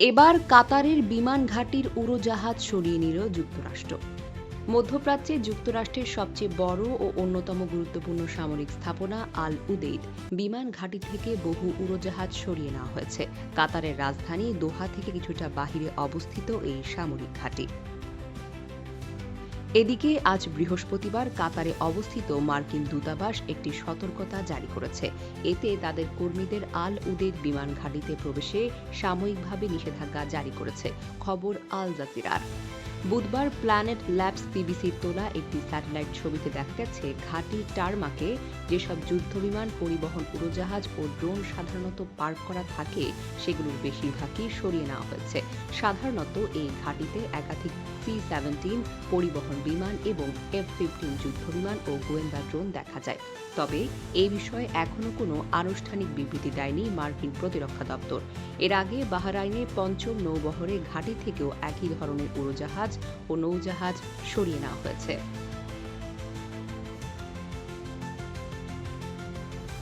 এবার কাতারের বিমান ঘাটির উড়োজাহাজ সরিয়ে নিল যুক্তরাষ্ট্র। মধ্যপ্রাচ্যে যুক্তরাষ্ট্রের সবচেয়ে বড় ও অন্যতম গুরুত্বপূর্ণ সামরিক স্থাপনা আল উদেইদ বিমান ঘাঁটি থেকে বহু উড়োজাহাজ সরিয়ে নেওয়া হয়েছে। কাতারের রাজধানী দোহা থেকে কিছুটা বাহিরে অবস্থিত এই সামরিক ঘাঁটি। এদিকে আজ বৃহস্পতিবার কাতারে অবস্থিত মার্কিন দূতাবাস একটি সতর্কতা জারি করেছে। এতে তাদের কর্মীদের আল উদেদ বিমান ঘাঁটিতে প্রবেশে সাময়িকভাবে নিষেধাজ্ঞা জারি করেছে। খবর আল জাজিরার বুধবার প্ল্যানেট ল্যাবস পিবিসির তোলা একটি স্যাটেলাইট ছবিতে দেখা গেছে, ঘাঁটি টারমাকে যেসব যুদ্ধবিমান পরিবহন, উড়োজাহাজ ও ড্রোন সাধারণত পার্ক করা থাকে, সেগুলোর বেশিরভাগই সরিয়ে নেওয়া হয়েছে। সাধারণত এই ঘাঁটিতে একাধিক সি সেভেন্টিন পরিবহন বিমান এবং এফ ফিফটিন যুদ্ধবিমান ও গোয়েন্দা ড্রোন দেখা যায়। তবে এই বিষয়ে এখনও কোনো আনুষ্ঠানিক বিবৃতি দেয়নি মার্কিন প্রতিরক্ষা দপ্তর। এর আগে বাহরাইনে পঞ্চম নৌবহরে ঘাঁটি থেকেও একই ধরনের উড়োজাহাজ ও নৌজাহাজ সরিয়ে নেওয়া হয়েছে।